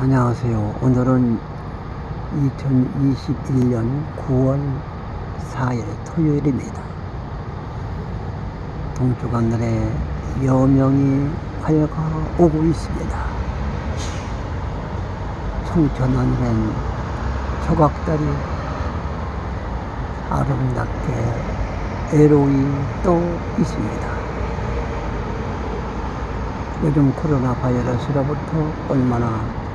안녕하세요. 오늘은 2021년 9월 4일 토요일입니다. 동쪽 하늘에 여명이 밝아오고 있습니다. 청천 하늘엔 조각달이 아름답게 애로이 떠 있습니다. 요즘 코로나 바이러스로부터 얼마나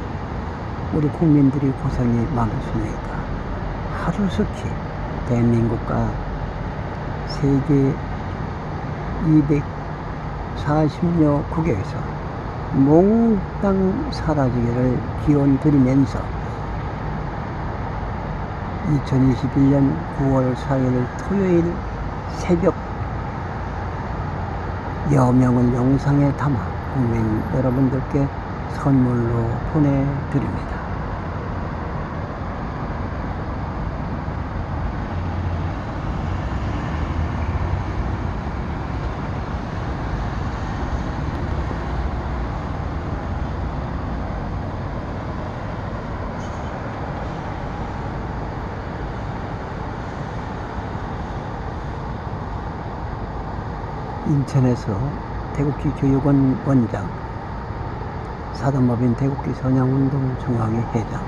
우리 국민들이 고생이 많으십니까? 하루속히 대한민국과 세계 240여 국에서 몽땅 사라지기를 기원 드리면서 2021년 9월 4일 토요일 새벽 여명을 영상에 담아 국민 여러분들께 선물로 보내드립니다. 인천에서 태국기 교육원 원장, 사단법인 태국기 선양운동 중앙회 회장,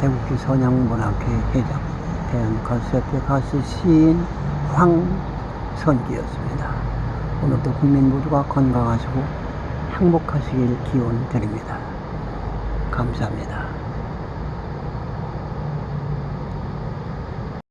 태국기 선양문학회 회장, 대한가수협회 가수 시인 황선기였습니다. 오늘도 국민 모두가 건강하시고 행복하시길 기원 드립니다. 감사합니다.